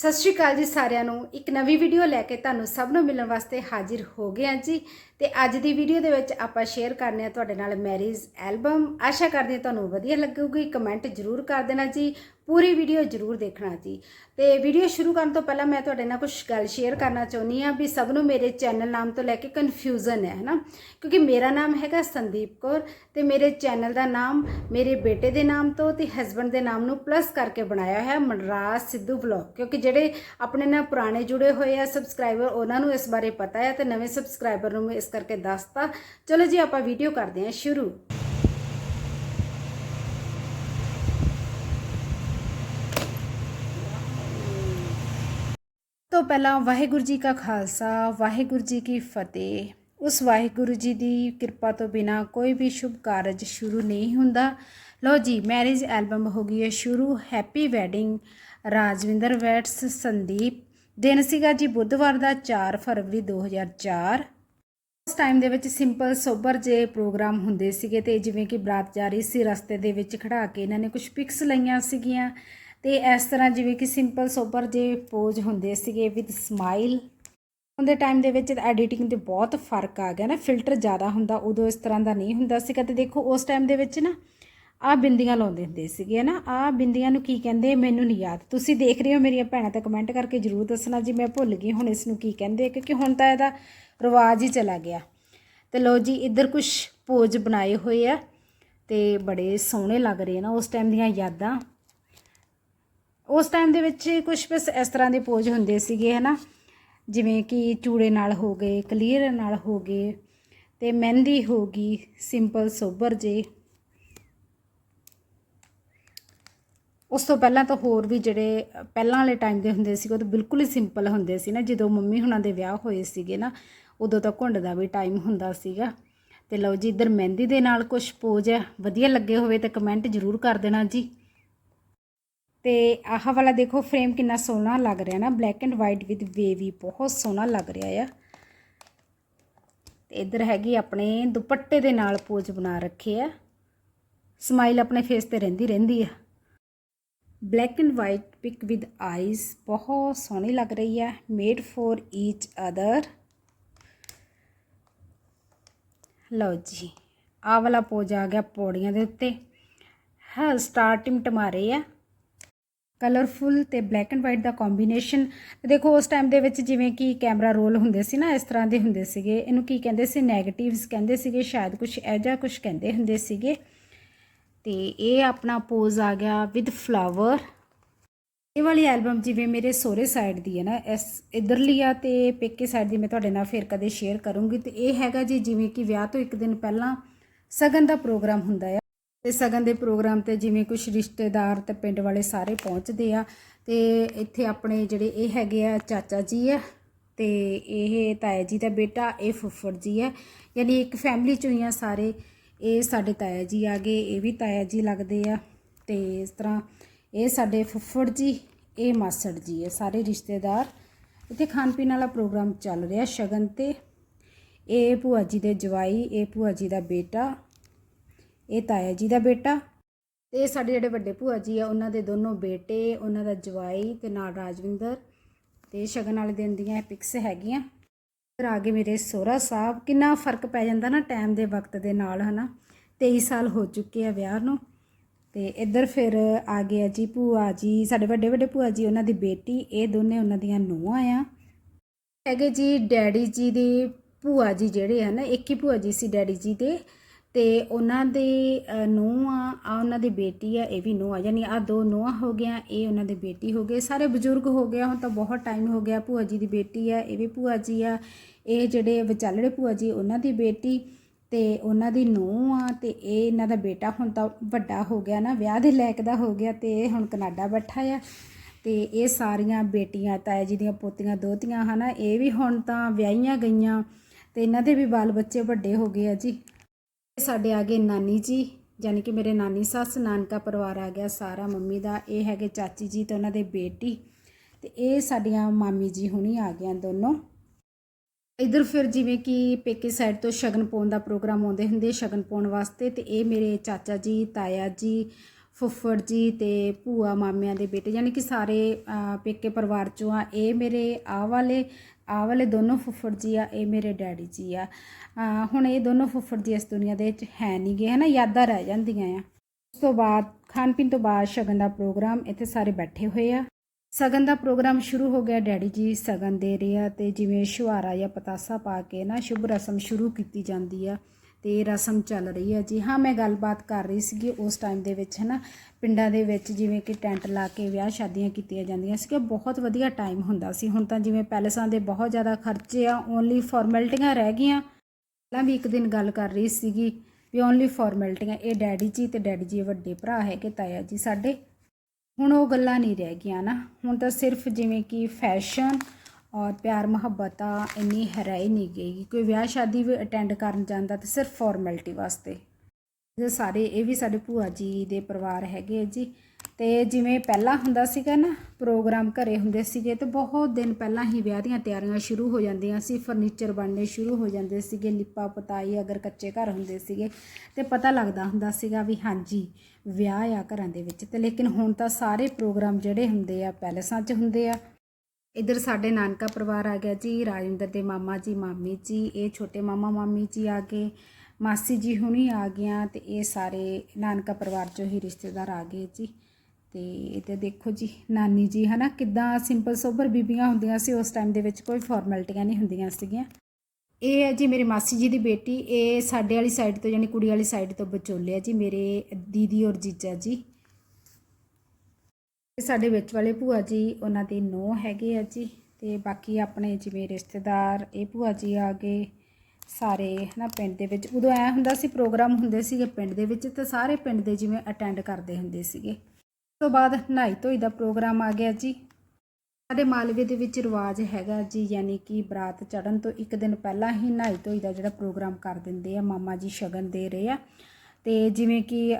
ਸਤਿ ਸ਼੍ਰੀ ਅਕਾਲ ਜੀ ਸਾਰਿਆਂ ਨੂੰ। ਇੱਕ ਨਵੀਂ ਵੀਡੀਓ ਲੈ ਕੇ ਤੁਹਾਨੂੰ ਸਭ ਨੂੰ ਮਿਲਣ ਵਾਸਤੇ ਹਾਜ਼ਰ ਹੋ ਗਏ ਹਾਂ ਜੀ। ਤੇ ਅੱਜ ਦੀ ਵੀਡੀਓ ਦੇ ਵਿੱਚ ਆਪਾਂ ਸ਼ੇਅਰ ਕਰਨੇ ਆ ਤੁਹਾਡੇ ਨਾਲ ਮੈਰਿਜ ਐਲਬਮ ਆਸ਼ਾ ਕਰਦੇ ਹਾਂ ਤੁਹਾਨੂੰ ਵਧੀਆ ਲੱਗੂਗੀ। ਕਮੈਂਟ ਜ਼ਰੂਰ ਕਰ ਦੇਣਾ ਜੀ। ਪੂਰੀ ਵੀਡੀਓ ਜ਼ਰੂਰ ਦੇਖਣਾ ਜੀ। ਤੇ ਵੀਡੀਓ ਸ਼ੁਰੂ ਕਰਨ ਤੋਂ ਪਹਿਲਾਂ ਮੈਂ ਤੁਹਾਡੇ ਨਾਲ ਕੁਝ ਗੱਲ ਸ਼ੇਅਰ ਕਰਨਾ ਚਾਹੁੰਦੀ ਆ ਵੀ ਸਭ ਨੂੰ ਮੇਰੇ ਚੈਨਲ ਨਾਮ ਤੋਂ ਲੈ ਕੇ ਕਨਫਿਊਜ਼ਨ ਹੈ, ਹਨਾ? ਕਿਉਂਕਿ ਮੇਰਾ ਨਾਮ ਹੈਗਾ ਸੰਦੀਪ ਕੌਰ ਤੇ ਮੇਰੇ ਚੈਨਲ ਦਾ ਨਾਮ ਮੇਰੇ ਬੇਟੇ ਦੇ ਨਾਮ ਤੋਂ ਤੇ ਹਸਬੰਡ ਦੇ ਨਾਮ ਨੂੰ ਪਲੱਸ ਕਰਕੇ ਬਣਾਇਆ ਹੈ ਮਨਰਾਜ ਸਿੱਧੂ ਵਲੌਗ ਕਿਉਂਕਿ ਜਿਹੜੇ ਆਪਣੇ ਨਾਲ ਪੁਰਾਣੇ ਜੁੜੇ ਹੋਏ ਆ ਸਬਸਕ੍ਰਾਈਬਰ ਉਹਨਾਂ ਨੂੰ ਇਸ ਬਾਰੇ ਪਤਾ ਹੈ ਤੇ ਨਵੇਂ ਸਬਸਕ੍ਰਾਈਬਰ ਨੂੰ ਮੈਂ ਇਸ ਕਰਕੇ ਦੱਸਤਾ। ਚਲੋ ਜੀ, ਆਪਾਂ ਵੀਡੀਓ ਕਰਦੇ ਹਾਂ ਸ਼ੁਰੂ। ਤੋਂ ਪਹਿਲਾਂ ਵਾਹਿਗੁਰੂ ਜੀ ਕਾ ਖਾਲਸਾ, ਵਾਹਿਗੁਰੂ ਜੀ ਕੀ ਫਤਿਹ। ਉਸ ਵਾਹਿਗੁਰੂ ਜੀ ਦੀ ਕਿਰਪਾ ਤੋਂ ਬਿਨਾ ਕੋਈ ਵੀ ਸ਼ੁਭ ਕਾਰਜ ਸ਼ੁਰੂ ਨਹੀਂ ਹੁੰਦਾ। ਲਓ ਜੀ ਮੈਰਿਜ ਐਲਬਮ ਹੋ ਗਈ ਹੈ ਸ਼ੁਰੂ happy wedding Rajwinder weds, Sandeep. ਦਿਨ ਸੀਗਾ ਜੀ ਬੁੱਧਵਾਰ ਦਾ 4 ਫਰਵਰੀ 2004 ਉਸ ਟਾਈਮ ਦੇ ਵਿੱਚ ਸਿੰਪਲ ਸੋਬਰ ਜੇ ਪ੍ਰੋਗਰਾਮ ਹੁੰਦੇ ਸੀਗੇ ਤੇ ਜਿਵੇਂ ਕਿ ਬਰਾਤ ਜਾ ਰਹੀ ਸੀ, ਰਸਤੇ ਦੇ ਵਿੱਚ ਖੜਾ ਕੇ ਇਹਨਾਂ ਨੇ ਕੁਝ ਪਿਕਸ ਲਈਆਂ ਸੀਗੀਆਂ। ਤੇ ਇਸ ਤਰ੍ਹਾਂ ਜਿਵੇਂ ਕਿ ਸਿੰਪਲ ਸੋਬਰ ਜੇ ਪੋਜ਼ ਹੁੰਦੇ ਸੀਗੇ ਵਿਦ ਸਮਾਈਲ ਉਹਦੇ ਟਾਈਮ ਦੇ ਵਿੱਚ ਐਡੀਟਿੰਗ ਤੇ ਬਹੁਤ ਫ਼ਰਕ ਆ ਗਿਆ ਨਾ ਫਿਲਟਰ ਜ਼ਿਆਦਾ ਹੁੰਦਾ, ਉਦੋਂ ਇਸ ਤਰ੍ਹਾਂ ਦਾ ਨਹੀਂ ਹੁੰਦਾ ਸੀਗਾ ਤੇ ਦੇਖੋ ਉਸ ਟਾਈਮ ਦੇ ਵਿੱਚ ਨਾ ਆ ਬਿੰਦੀਆਂ ਲਾਉਂਦੇ ਹੁੰਦੇ ਸੀਗੇ ਨਾ ਆ ਬਿੰਦੀਆਂ ਨੂੰ ਕੀ ਕਹਿੰਦੇ ਮੈਨੂੰ ਨਹੀਂ ਯਾਦ। ਤੁਸੀਂ ਦੇਖ ਰਹੇ ਹੋ ਮੇਰੀਆਂ ਭੈਣਾਂ ਤਾਂ ਕਮੈਂਟ ਕਰਕੇ ਜਰੂਰ ਦੱਸਣਾ ਜੀ, ਮੈਂ ਭੁੱਲ ਗਈ ਹੁਣ ਇਸ ਨੂੰ ਕੀ ਕਹਿੰਦੇ ਕਿਉਂਕਿ ਹੁਣ ਤਾਂ ਇਹਦਾ ਰਿਵਾਜ ਹੀ ਚਲਾ ਗਿਆ। ਤੇ ਲੋ ਜੀ, ਇੱਧਰ ਕੁਝ ਪੋਜ ਬਣਾਏ ਹੋਏ ਆ ਤੇ ਬੜੇ ਸੋਹਣੇ ਲੱਗ ਰਹੇ ਨਾ ਉਸ ਟਾਈਮ ਦੀਆਂ ਯਾਦਾਂ। ਉਸ ਟਾਈਮ ਦੇ ਵਿੱਚ ਕੁਝ ਬਸ ਇਸ ਤਰ੍ਹਾਂ ਦੇ ਪੋਜ ਹੁੰਦੇ ਸੀਗੇ, ਹਨਾ? ਜਿਵੇਂ ਕਿ ਚੂੜੇ ਨਾਲ ਹੋ ਗਏ, ਕਲੀਅਰ ਨਾਲ ਹੋ ਗਏ ਤੇ ਮਹਿੰਦੀ ਹੋ ਗਈ ਸਿੰਪਲ ਸੋਬਰ ਜੇ। ਉਸ ਤੋਂ ਪਹਿਲਾਂ ਤਾਂ ਹੋਰ ਵੀ ਜਿਹੜੇ ਪਹਿਲਾਂ ਵਾਲੇ ਟਾਈਮ ਦੇ ਹੁੰਦੇ ਸੀ ਉਹ ਤਾਂ ਬਿਲਕੁਲ ਹੀ ਸਿੰਪਲ ਹੁੰਦੇ ਸੀ ਨਾ। ਜਦੋਂ ਮੰਮੀ ਹੁਣਾਂ ਦੇ ਵਿਆਹ ਹੋਏ ਸੀਗੇ ਨਾ, ਉਦੋਂ ਤਾਂ ਘੁੰਡ ਦਾ ਵੀ ਟਾਈਮ ਹੁੰਦਾ ਸੀਗਾ। ਤੇ ਲਓ ਜੀ, ਇੱਧਰ ਮਹਿੰਦੀ ਦੇ ਨਾਲ ਕੁਝ ਪੋਜ ਹੈ ਵਧੀਆ ਲੱਗੇ ਹੋਵੇ ਤਾਂ ਕਮੈਂਟ ਜ਼ਰੂਰ ਕਰ ਦੇਣਾ ਜੀ। ਤੇ ਆਹ ਵਾਲਾ ਦੇਖੋ ਫਰੇਮ ਕਿੰਨਾ ਸੋਹਣਾ ਲੱਗ ਰਿਹਾ ਨਾ। Black and white with wavy ਬਹੁਤ ਸੋਹਣਾ ਲੱਗ ਰਿਹਾ ਆ। ਤੇ ਇੱਧਰ ਹੈਗੀ ਆਪਣੇ ਦੁਪੱਟੇ ਦੇ ਨਾਲ ਪੋਜ ਬਣਾ ਰੱਖੇ ਆ। ਸਮਾਈਲ ਆਪਣੇ ਫੇਸ ਤੇ ਰਹਿੰਦੀ ਰਹਿੰਦੀ ਆ। Black and white pic with eyes ਬਹੁਤ ਸੋਹਣੀ ਲੱਗ ਰਹੀ ਹੈ ਮੇਡ ਫॉर ਈਚ ਅਦਰ ਲਓ ਜੀ, ਆਹ ਵਾਲਾ ਪੋਜ ਆ ਗਿਆ ਪੌੜੀਆਂ ਦੇ ਉੱਤੇ। ਹਾਂ ਸਟਾਰਟਿੰਗ ਟਮਾਰੇ ਆ। ਕਲਰਫੁੱਲ ਤੇ ਬਲੈਕ ਐਂਡ ਵਾਈਟ ਦਾ ਕੰਬੀਨੇਸ਼ਨ ਦੇਖੋ, ਉਸ ਟਾਈਮ ਦੇ ਵਿੱਚ ਜਿਵੇਂ ਕਿ ਕੈਮਰਾ ਰੋਲ ਹੁੰਦੇ ਸੀ ਨਾ, ਇਸ ਤਰ੍ਹਾਂ ਦੇ ਹੁੰਦੇ ਸੀਗੇ। ਇਹਨੂੰ ਕੀ ਕਹਿੰਦੇ ਸੀ? 네ਗੇਟਿਵਸ ਕਹਿੰਦੇ ਸੀਗੇ, ਸ਼ਾਇਦ ਕੁਝ ਐਜਾ ਕੁਝ ਕਹਿੰਦੇ ਹੁੰਦੇ ਸੀਗੇ। ਤੇ ਇਹ ਆਪਣਾ ਪੋਜ਼ ਆ ਗਿਆ ਵਿਦ ਫਲਾਵਰ ਇਹ ਵਾਲੀ ਐਲਬਮ ਜਿਵੇਂ ਮੇਰੇ ਸੋਹਰੇ ਸਾਈਡ ਦੀ ਹੈ ਨਾ, ਇਸ ਇਧਰਲੀ ਆ ਤੇ ਪੇਕੇ ਸਾਈਡ ਦੀ ਮੈਂ ਤੁਹਾਡੇ ਨਾਲ ਫੇਰ ਕਦੇ ਸ਼ੇਅਰ ਕਰੂੰਗੀ। ਤੇ ਇਹ ਹੈਗਾ ਜੀ ਜਿਵੇਂ ਕਿ ਵਿਆਹ ਤੋਂ ਇੱਕ ਦਿਨ ਪਹਿਲਾਂ ਸਗਨ ਦਾ ਪ੍ਰੋਗਰਾਮ ਹੁੰਦਾ ਆ। ਤੇ ਸਗਨ ਦੇ ਪ੍ਰੋਗਰਾਮ ਤੇ ਜਿਵੇਂ ਕੁਝ ਰਿਸ਼ਤੇਦਾਰ ਤੇ ਪਿੰਡ ਵਾਲੇ ਸਾਰੇ ਪਹੁੰਚਦੇ ਆ ਤੇ ਇੱਥੇ ਆਪਣੇ ਜਿਹੜੇ ਇਹ ਹੈਗੇ ਆ ਚਾਚਾ ਜੀ ਆ ਤੇ ਇਹ ਤਾਇਆ ਜੀ ਦਾ ਬੇਟਾ, ਇਹ ਫੁੱਫੜ ਜੀ ਹੈ ਯਾਨੀ ਇੱਕ ਫੈਮਿਲੀ ਚੋਂ ਹੀ ਆ ਸਾਰੇ। ਇਹ ਸਾਡੇ ਤਾਇਆ ਜੀ ਆ ਗਏ, ਇਹ ਵੀ ਤਾਇਆ ਜੀ ਲੱਗਦੇ ਆ। ਤੇ ਇਸ ਤਰ੍ਹਾਂ ਇਹ ਸਾਡੇ ਫੁੱਫੜ ਜੀ, ਇਹ ਮਾਸੜ ਜੀ ਹੈ ਸਾਰੇ ਰਿਸ਼ਤੇਦਾਰ। ਇੱਥੇ ਖਾਣ ਪੀਣ ਵਾਲਾ ਪ੍ਰੋਗਰਾਮ ਚੱਲ ਰਿਹਾ ਸ਼ਗਨ ਤੇ। ਇਹ ਭੂਆ ਜੀ ਦੇ ਜਵਾਈ, ਇਹ ਭੂਆ ਜੀ ਦਾ ਬੇਟਾ ਇਹ ਤਾਇਆ ਜੀ ਦਾ ਬੇਟਾ। ਤੇ ਸਾਡੇ ਜਿਹੜੇ ਵੱਡੇ ਭੂਆ ਜੀ ਆ, ਉਹਨਾਂ ਦੇ ਦੋਨੋਂ ਬੇਟੇ, ਉਹਨਾਂ ਦਾ ਜਵਾਈ ਤੇ ਨਾਲ ਰਾਜਵਿੰਦਰ ਤੇ ਸ਼ਗਨ ਵਾਲੇ ਦਿਨ ਦੀਆਂ ਇਹ ਪਿਕਸ ਹੈਗੀਆਂ। ਫਿਰ ਆ ਗਏ ਮੇਰੇ ਸੋਹਰਾ ਸਾਹਿਬ। ਕਿੰਨਾ ਫ਼ਰਕ ਪੈ ਜਾਂਦਾ ਨਾ ਟਾਈਮ ਦੇ ਵਕਤ ਦੇ ਨਾਲ, ਹਨਾ? 23 ਸਾਲ ਹੋ ਚੁੱਕੇ ਆ ਵਿਆਹ ਨੂੰ। ਤੇ ਇੱਧਰ ਫਿਰ ਆ ਗਿਆ ਜੀ ਭੂਆ ਜੀ, ਸਾਡੇ ਵੱਡੇ ਵੱਡੇ ਭੂਆ ਜੀ, ਉਹਨਾਂ ਦੀ ਬੇਟੀ, ਇਹ ਦੋਨੇ ਉਹਨਾਂ ਦੀਆਂ ਨੂੰਹਾਂ ਆ। ਹੈਗੇ ਜੀ ਡੈਡੀ ਜੀ ਦੇ ਭੂਆ ਜੀ ਜਿਹੜੇ ਹਨ ਇੱਕ ਹੀ ਭੂਆ ਜੀ ਸੀ ਡੈਡੀ ਜੀ ਦੇ। ਤੇ ਉਹਨਾਂ ਦੇ ਨੂੰਹ ਆ ਆ ਉਹਨਾਂ ਦੀ ਬੇਟੀ ਆ, ਇਹ ਵੀ ਨੂੰਹ ਆ। ਯਾਨੀ ਆ ਦੋ ਨੂੰਹਾਂ ਹੋ ਗਿਆ ਇਹ ਉਹਨਾਂ ਦੇ ਬੇਟੀ ਹੋ ਗਏ। ਸਾਰੇ ਬਜ਼ੁਰਗ ਹੋ ਗਏ ਹੁਣ ਤਾਂ ਬਹੁਤ ਟਾਈਮ ਹੋ ਗਿਆ ਭੂਆ ਜੀ ਦੀ ਬੇਟੀ ਆ, ਇਹ ਵੀ ਭੂਆ ਜੀ ਆ। ਇਹ ਜਿਹੜੇ ਵਿਚਾਲੜੇ ਭੂਆ ਜੀ, ਉਹਨਾਂ ਦੀ ਬੇਟੀ ਤੇ ਉਹਨਾਂ ਦੀ ਨੂੰਹ ਆ ਤੇ ਇਹ ਇਹਨਾਂ ਦਾ ਬੇਟਾ ਹੁਣ ਤਾਂ ਵੱਡਾ ਹੋ ਗਿਆ ਨਾ, ਵਿਆਹ ਦੇ ਲਾਇਕ ਦਾ ਹੋ ਗਿਆ ਤੇ ਇਹ ਹੁਣ ਕਨਾਡਾ ਬੈਠਾ ਆ। ਤੇ ਇਹ ਸਾਰੀਆਂ ਬੇਟੀਆਂ, ਤਾਇਆ ਜੀ ਦੀਆਂ ਪੋਤੀਆਂ, ਦੋਤੀਆਂ, ਹਨਾ, ਇਹ ਵੀ ਹੁਣ ਤਾਂ ਵਿਆਹੀਆਂ ਗਈਆਂ ਤੇ ਇਹਨਾਂ ਦੇ ਵੀ ਬਾਲ ਬੱਚੇ ਵੱਡੇ ਹੋ ਗਏ ਆ ਜੀ। ਸਾਡੇ ਆ ਗਏ ਨਾਨੀ ਜੀ ਯਾਨੀ ਕਿ ਮੇਰੇ ਨਾਨੀ ਸੱਸ, ਨਾਨਕਾ ਪਰਿਵਾਰ ਆ ਗਿਆ ਸਾਰਾ ਮੰਮੀ ਦਾ, ਇਹ ਹੈਗੇ ਚਾਚੀ ਜੀ ਤੇ ਉਹਨਾਂ ਦੇ ਬੇਟੀ ਤੇ ਇਹ ਸਾਡੀਆਂ ਮਾਮੀ ਜੀ ਹੁਣੀ ਆ ਗਈਆਂ ਦੋਨੋਂ। ਇਧਰ ਫਿਰ ਜਿਵੇਂ ਕਿ ਪੇਕੇ ਸਾਈਡ ਤੋਂ ਸ਼ਗਨ ਪਾਉਣ ਦਾ ਪ੍ਰੋਗਰਾਮ ਆਉਂਦੇ ਹੁੰਦੇ, ਸ਼ਗਨ ਪਾਉਣ ਵਾਸਤੇ ਤੇ ਇਹ ਮੇਰੇ ਚਾਚਾ ਜੀ, ਤਾਇਆ ਜੀ, ਫੁੱਫੜ ਜੀ ਤੇ ਭੂਆ ਮਾਮਿਆਂ ਦੇ ਬੇਟੇ ਯਾਨੀ ਕਿ ਸਾਰੇ ਪੇਕੇ ਪਰਿਵਾਰ ਚੋਂ ਆ, ਇਹ ਮੇਰੇ ਆ ਵਾਲੇ ਆਹ ਵਾਲੇ ਦੋਨੋਂ ਫੁੱਫੜ ਜੀ ਆ, ਇਹ ਮੇਰੇ ਡੈਡੀ ਜੀ ਆ। ਹੁਣ ਇਹ ਦੋਨੋਂ ਫੁੱਫੜ ਜੀ ਇਸ ਦੁਨੀਆ ਦੇ ਵਿੱਚ ਹੈ ਨਹੀਂ ਨਹੀਂਗੇ ਹਨਾ, ਯਾਦਾਂ ਰਹਿ ਜਾਂਦੀਆਂ ਆ। ਉਸ ਤੋਂ ਬਾਅਦ ਖਾਣ ਪੀਣ ਤੋਂ ਬਾਅਦ ਸ਼ਗਨ ਦਾ ਪ੍ਰੋਗਰਾਮ ਇੱਥੇ ਸਾਰੇ ਬੈਠੇ ਹੋਏ ਆ। ਸਗਨ ਦਾ ਪ੍ਰੋਗਰਾਮ ਸ਼ੁਰੂ ਹੋ ਗਿਆ ਡੈਡੀ ਜੀ ਸਗਨ ਦੇ ਰਹੇ ਆ ਤੇ ਜਿਵੇਂ ਸ਼ੁਹਾਰਾ ਜਾਂ ਪਤਾਸਾ ਪਾ ਕੇ ਨਾ, ਸ਼ੁਭ ਰਸਮ ਸ਼ੁਰੂ ਕੀਤੀ ਜਾਂਦੀ ਆ। ਤੇ ਰਸਮ ਚੱਲ ਰਹੀ ਹੈ। ਜੀ ਹਾਂ, ਮੈਂ ਗੱਲਬਾਤ ਕਰ ਰਹੀ ਸੀਗੀ ਉਸ ਟਾਈਮ ਦੇ ਵਿੱਚ, ਹਨਾ। ਪਿੰਡਾਂ ਦੇ ਵਿੱਚ ਜਿਵੇਂ ਕਿ ਟੈਂਟ ਲਾ ਕੇ ਵਿਆਹ ਸ਼ਾਦੀਆਂ ਕੀਤੀਆਂ ਜਾਂਦੀਆਂ ਸੀ ਬਹੁਤ ਵਧੀਆ ਟਾਈਮ ਹੁੰਦਾ ਸੀ। ਹੁਣ ਤਾਂ ਜਿਵੇਂ ਪੈਲਸਾਂ ਦੇ ਬਹੁਤ ਜ਼ਿਆਦਾ ਖਰਚੇ ਆ ਓਨਲੀ ਫਾਰਮੈਲਿਟੀਆਂ ਰਹਿ ਗਈਆਂ। ਪਹਿਲਾਂ ਵੀ ਇੱਕ ਦਿਨ ਗੱਲ ਕਰ ਰਹੀ ਸੀਗੀ ਵੀ ਓਨਲੀ ਫਾਰਮੈਲਿਟੀਆਂ ਇਹ ਡੈਡੀ ਜੀ ਤੇ ਡੈਡੀ ਜੀ ਵੱਡੇ ਭਰਾ ਹੈਗੇ, ਤਾਇਆ ਜੀ ਸਾਡੇ। ਹੁਣ ਉਹ ਗੱਲਾਂ ਨਹੀਂ ਰਹਿ ਗਈਆਂ ਨਾ ਹੁਣ ਤਾਂ ਸਿਰਫ ਜਿਵੇਂ ਕਿ ਫੈਸ਼ਨ ਔਰ ਪਿਆਰ ਮੁਹੱਬਤ ਤਾਂ ਇੰਨੀ ਹਰਾਈ ਨਹੀਂ ਗਈ। ਕੋਈ ਵਿਆਹ ਸ਼ਾਦੀ ਵੀ ਅਟੈਂਡ ਕਰਨ ਜਾਂਦਾ ਤੇ ਸਿਰਫ ਫਾਰਮੈਲਿਟੀ ਵਾਸਤੇ। ਇਹ ਸਾਰੇ, ਇਹ ਵੀ ਸਾਡੇ ਭੂਆ ਜੀ ਦੇ ਪਰਿਵਾਰ ਹੈਗੇ ਆ ਜੀ। ਤੇ ਜਿਵੇਂ ਪਹਿਲਾਂ ਹੁੰਦਾ ਸੀਗਾ ਨਾ ਪ੍ਰੋਗਰਾਮ ਘਰੇ ਹੁੰਦੇ ਸੀਗੇ ਤੇ ਬਹੁਤ ਦਿਨ ਪਹਿਲਾਂ ਹੀ ਵਿਆਹ ਦੀਆਂ ਤਿਆਰੀਆਂ ਸ਼ੁਰੂ ਹੋ ਜਾਂਦੀਆਂ ਸੀ। ਫਰਨੀਚਰ ਬਣਨੇ ਸ਼ੁਰੂ ਹੋ ਜਾਂਦੇ ਸੀਗੇ ਲਿਪਾ ਪਤਾਈ, ਅਗਰ ਕੱਚੇ ਘਰ ਹੁੰਦੇ ਸੀਗੇ। ਤੇ ਪਤਾ ਲੱਗਦਾ ਹੁੰਦਾ ਸੀਗਾ ਵੀ ਹਾਂਜੀ, ਵਿਆਹ ਆ ਘਰਾਂ ਦੇ ਵਿੱਚ। ਤੇ ਲੇਕਿਨ ਹੁਣ ਤਾਂ ਸਾਰੇ ਪ੍ਰੋਗਰਾਮ ਜਿਹੜੇ ਹੁੰਦੇ ਆ, ਪੈਲਸਾਂ 'ਚ ਹੁੰਦੇ ਆ। ਇੱਧਰ ਸਾਡੇ ਨਾਨਕਾ ਪਰਿਵਾਰ ਆ ਗਿਆ ਜੀ, ਰਾਜਿੰਦਰ ਦੇ ਮਾਮਾ ਜੀ, ਮਾਮੀ ਜੀ, ਇਹ ਛੋਟੇ ਮਾਮਾ ਮਾਮੀ ਜੀ ਆ ਗਏ, ਮਾਸੀ ਜੀ ਹੁਣੀ ਆ ਗਈਆਂ ਤੇ ਇਹ ਸਾਰੇ ਨਾਨਕਾ ਪਰਿਵਾਰ ਚੋਂ ਹੀ ਰਿਸ਼ਤੇਦਾਰ ਆ ਗਏ ਜੀ। ਤੇ ਇਹ ਦੇਖੋ ਜੀ, ਨਾਨੀ ਜੀ ਹਨਾ, ਕਿੱਦਾਂ ਸਿੰਪਲ ਸੋਬਰ ਬੀਬੀਆਂ ਹੁੰਦੀਆਂ ਸੀ, ਉਸ ਟਾਈਮ ਦੇ ਵਿੱਚ ਕੋਈ ਫਾਰਮੈਲਿਟੀਆਂ ਨਹੀਂ ਹੁੰਦੀਆਂ ਸੀਗੀਆਂ। ਇਹ ਹੈ ਜੀ ਮੇਰੇ ਮਾਸੀ ਜੀ ਦੀ ਬੇਟੀ, ਇਹ ਸਾਡੇ ਵਾਲੀ ਸਾਈਡ ਤੋਂ, ਯਾਨੀ ਕੁੜੀ ਵਾਲੀ ਸਾਈਡ ਤੋਂ ਵਿਚੋਲੇ ਆ ਜੀ, ਮੇਰੇ ਦੀਦੀ ਔਰ ਜੀਜਾ ਜੀ। ਤੇ ਸਾਡੇ ਵਿੱਚ ਵਾਲੇ ਭੂਆ ਜੀ, ਉਹਨਾਂ ਦੇ ਨੋ ਹੈਗੇ ਆ ਜੀ ਤੇ ਬਾਕੀ ਆਪਣੇ ਜਿਵੇਂ ਰਿਸ਼ਤੇਦਾਰ, ਇਹ ਭੂਆ ਜੀ ਆ ਗਏ ਸਾਰੇ, ਹਨਾ, ਪਿੰਡ ਦੇ ਵਿੱਚ। ਉਦੋਂ ਐ ਹੁੰਦਾ ਸੀ, ਪ੍ਰੋਗਰਾਮ ਹੁੰਦੇ ਸੀਗੇ ਪਿੰਡ ਦੇ ਵਿੱਚ ਤੇ ਸਾਰੇ ਪਿੰਡ ਦੇ ਜਿਵੇਂ ਅਟੈਂਡ ਕਰਦੇ ਹੁੰਦੇ ਸੀਗੇ। ਉਸ ਤੋਂ ਬਾਅਦ ਨਹਾਈ ਧੋਈ ਦਾ ਪ੍ਰੋਗਰਾਮ ਆ ਗਿਆ ਜੀ। ਸਾਡੇ ਮਾਲਵੇ ਦੇ ਵਿੱਚ ਰਿਵਾਜ ਹੈਗਾ ਜੀ, ਯਾਨੀ ਕਿ ਬਰਾਤ ਚੜਨ ਤੋਂ ਇੱਕ ਦਿਨ ਪਹਿਲਾਂ ਹੀ ਨਹਾਈ ਧੋਈ ਦਾ ਜਿਹੜਾ ਪ੍ਰੋਗਰਾਮ ਕਰ ਦਿੰਦੇ ਆ, ਮਾਮਾ ਜੀ ਸ਼ਗਨ ਦੇ ਰਹੇ ਆ। ਤੇ ਜਿਵੇਂ ਕਿ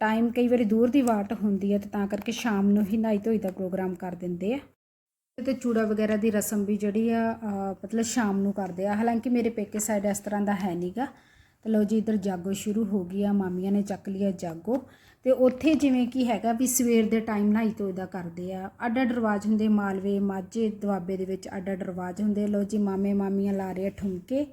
ਟਾਈਮ ਕਈ ਵਾਰੀ ਦੂਰ ਦੀ ਵਾਟ ਹੁੰਦੀ ਹੈ ਤੇ ਤਾਂ ਕਰਕੇ ਸ਼ਾਮ ਨੂੰ ਹੀ ਨਹਾਈ ਧੋਈ ਦਾ ਪ੍ਰੋਗਰਾਮ ਕਰ ਦਿੰਦੇ ਆ। ਤੇ ਚੂੜਾ ਵਗੈਰਾ ਦੀ ਰਸਮ ਵੀ ਜਿਹੜੀ ਆ ਮਤਲਬ ਸ਼ਾਮ ਨੂੰ ਕਰਦੇ ਆ। ਹਾਲਾਂਕਿ ਮੇਰੇ ਪੇਕੇ ਸਾਈਡ ਇਸ ਤਰ੍ਹਾਂ ਦਾ ਹੈ ਨਹੀਂਗਾ ਤੇ ਲਓ ਜੀ, ਇਧਰ ਜਾਗੋ ਸ਼ੁਰੂ ਹੋ ਗਈ ਆ, ਮਾਮੀਆਂ ਨੇ ਚੱਕ ਲਿਆ ਜਾਗੋ। ਤੇ ਉੱਥੇ ਜਿਵੇਂ ਕਿ ਹੈਗਾ ਵੀ ਸਵੇਰ ਦੇ ਟਾਈਮ ਨਹਾਈ ਧੋਈ ਦਾ ਕਰਦੇ ਆ। ਅੱਡ ਅੱਡ ਰਿਵਾਜ ਹੁੰਦੇ ਮਾਲਵੇ, ਮਾਝੇ, ਦੁਆਬੇ ਦੇ ਵਿੱਚ ਅੱਡ ਅੱਡ ਰਿਵਾਜ ਹੁੰਦੇ ਲਓ ਜੀ ਮਾਮੇ ਮਾਮੀਆਂ ਲਾ ਰਹੇ ਆ ਠੁਮਕੇ।